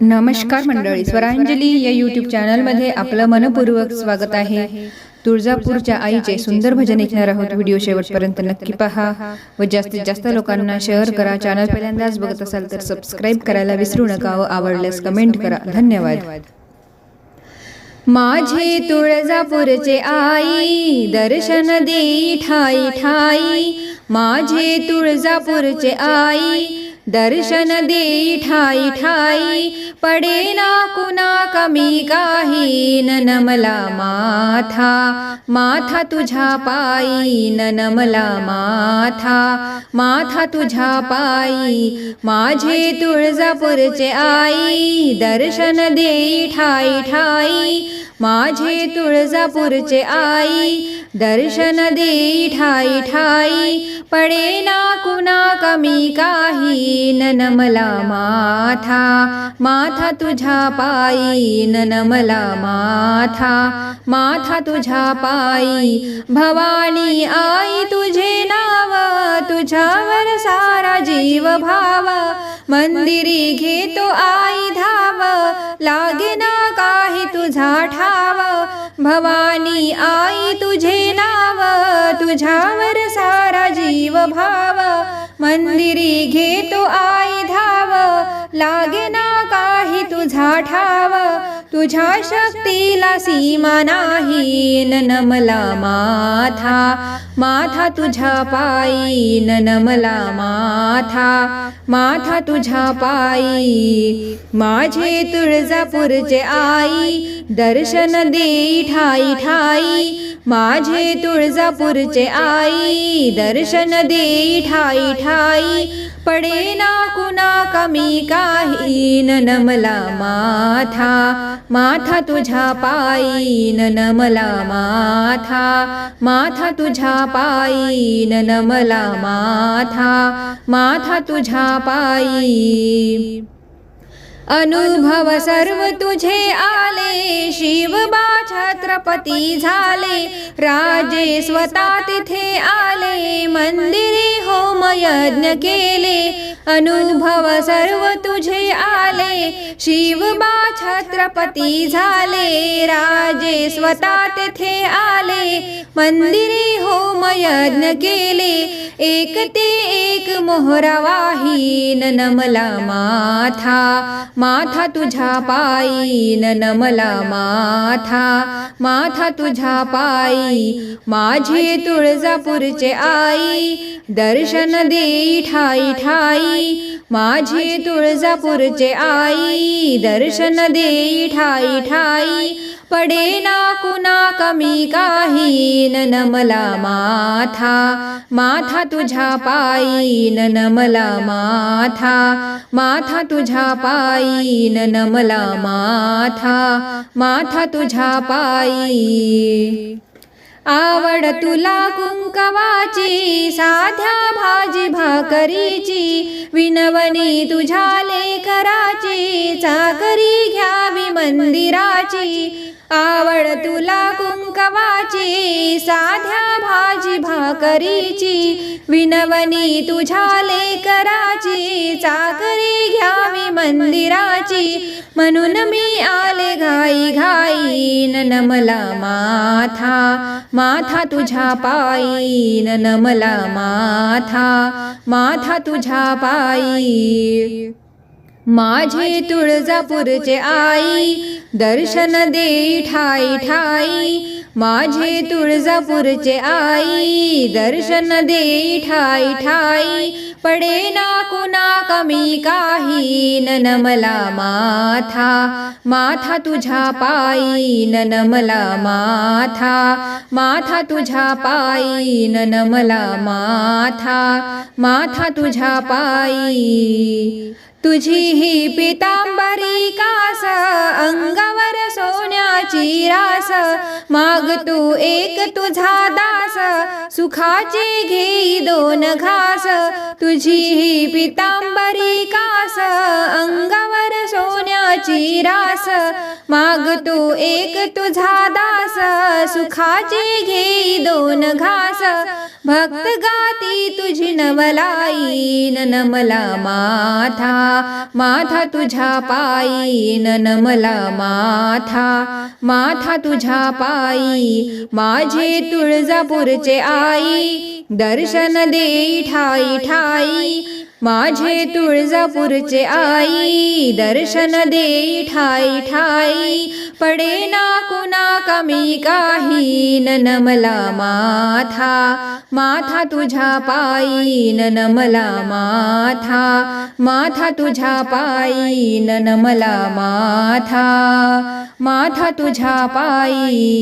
नमस्कार मंडळी स्वरांजली या यूट्यूब चॅनलमध्ये आपलं मनपूर्वक स्वागत आहे. तुळजापूरच्या आईचे सुंदर भजन ऐकणार आहोत व्हिडिओ शेवटपर्यंत नक्की पहा व जास्तीत जास्त लोकांना शेअर करा. चॅनल पहिल्यांदाच बघत असाल तर सबस्क्राईब करायला विसरू नका व आवडल्यास कमेंट करा. धन्यवाद. माझे तुळजापूरचे आई दर्शन देई ठाई ठाई माझे तुळजापूरचे आई दर्शन देई ठाई ठाई पडे ना कुणा कमी काही नमला माथा माथा तुझ्या पायी नन माथा माथा तुझ्या पायी माझे तुळजापूरचे आई दर्शन देई ठाई ठाई माझे तुळजापूरचे आई दर्शन देई ठाई ठाई पडे ना कुणा कमी काही नन मला माथा माथा तुझ्या पायी नन मला माथा माथा तुझ्या पायी भवानी आई तुझे नाव तुझ्यावर सारा जीव भाव मंदिरी घेतो आई धाव लागे ना तुझा ठाव भवानी आई तुझे नाव तुझ्यावर सारा जीव भाव मंदिरी घेतो आई धाव लागे ना का नाही तुझा ठाव तुझ्या शक्तीला सीमा नाही. नमला माथा माथा तुझ्या पायी. नमला माथा माथा तुझ्या पायी. माझे तुळजापूरचे आई दर्शन देई ठाई ठाई. माझे तुळजापूरचे आई दर्शन देई ठाई ठाई. पडे ना कुणा कमी काही. नमला नमला माथा माथा तुझ्या पायीन नमला माथा माथा तुझ्या पायीन नमला माथा माथा तुझ्या पायी. अनुभव सर्व तुझे आले शिवबा छत्रपती झाले राजे स्वतः तिथे आले मंदिरी होम यज्ञ केले अनुभव सर्व तुझे आले शिवबा छत्रपती झाले राजे स्वतः तिथे आले मंदिरी होम यज्ञ केले एक ते एक मोहरवाहीन नमला माथा माथा तुझ्या पायी नमला माथा माथा तुझ्या पायी माझे तुळजापूरचे आई दर्शन देई ठाई ठाई माझे तुळजापूरचे आई दर्शन देई ठाई ठाई पडे ना कुणा कमी काही नमला मला माथा. माथा तुझ्या पायी नमला मला माथा. माथा तुझ्या पायी नमला मला माथा. माथा तुझ्या पायी. आवड तुला कुंकवाची साध्या भाजी भाकरीची विनवणी तुझ्या लेकराची चाकरी घ्यावी मंदिराची आवड तुला कुंकवाची साध्या भाजी भाकरीची विनवनी तुझ्या लेकराची चाकरी घ्यावी मंदिराची. म्हणून मी आले घाई घाई नन माथा माथा तुझ्या पायी नमला माथा माथा तुझ्या पायी. माझे तुळजापूरचे आई दर्शन देई ठाई ठाई माझे तुळजापूरचे आई. दर्शन देई ठाई ठाई पडे ना कुणा कमी काही. नन मला माथा माथा तुझ्या पायी. नन मला माथा माथा तुझ्या पायी. नन मला माथा माथा तुझ्या पायी. तुझी ही पितांबरी कास अंगावर सोन्याची रास. माग तू एक तुझा दास सुखाचे घेई दोन घास. तुझी ही पितांबरी कास अंगावर सोन्याची सुखाची रास मागतो एक तुझा दास सुखाचे घेई दोन घास. भक्त तुझी नवलाईन नमला माथा. माथा तुझ्या पायीन नमला माथा. माथा तुझ्या पायी माझे तुळजापूरचे आई. दर्शन देई ठाई ठाई. माझे तुळजापूरचे आई दर्शन देई ठाई ठाई पडे ना कुणा कमी काही नमला माथा. माथा. तुझ्या पायी नमला माथा. माथा. तुझ्या पायी नमला माथा. माथा. तुझ्या पायी.